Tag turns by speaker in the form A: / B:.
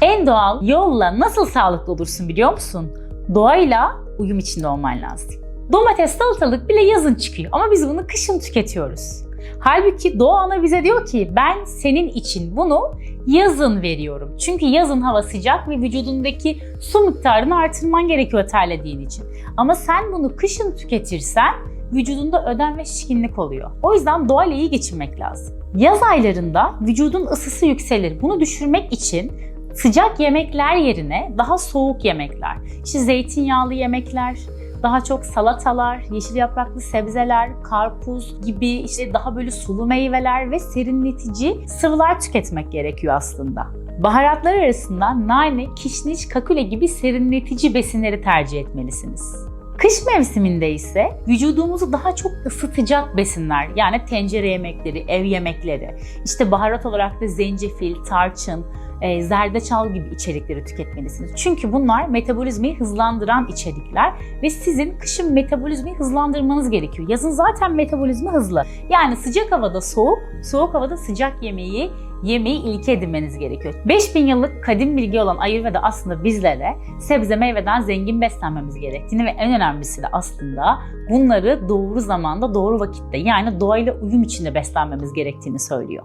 A: En doğal yolla nasıl sağlıklı olursun biliyor musun? Doğayla uyum içinde olman lazım. Domates, salatalık bile yazın çıkıyor ama biz bunu kışın tüketiyoruz. Halbuki doğa ana bize diyor ki ben senin için bunu yazın veriyorum. Çünkü yazın hava sıcak ve vücudundaki su miktarını artırman gerekiyor terlediğin için. Ama sen bunu kışın tüketirsen vücudunda ödem ve şişkinlik oluyor. O yüzden doğayla iyi geçinmek lazım. Yaz aylarında vücudun ısısı yükselir. Bunu düşürmek için sıcak yemekler yerine daha soğuk yemekler, işte zeytinyağlı yemekler, daha çok salatalar, yeşil yapraklı sebzeler, karpuz gibi işte daha böyle sulu meyveler ve serinletici sıvılar tüketmek gerekiyor aslında. Baharatlar arasında nane, kişniş, kakule gibi serinletici besinleri tercih etmelisiniz. Kış mevsiminde ise vücudumuzu daha çok ısıtacak besinler yani tencere yemekleri, ev yemekleri, işte baharat olarak da zencefil, tarçın, e, zerdeçal gibi içerikleri tüketmelisiniz. Çünkü bunlar metabolizmayı hızlandıran içerikler ve sizin kışın metabolizmayı hızlandırmanız gerekiyor. Yazın zaten metabolizma hızlı. Yani sıcak havada soğuk, soğuk havada sıcak yemeği yemeği ilke edinmeniz gerekiyor. 5000 yıllık kadim bilgi olan Ayurveda aslında bizlere sebze meyveden zengin beslenmemiz gerektiğini ve en önemlisi de aslında bunları doğru zamanda doğru vakitte yani doğayla uyum içinde beslenmemiz gerektiğini söylüyor.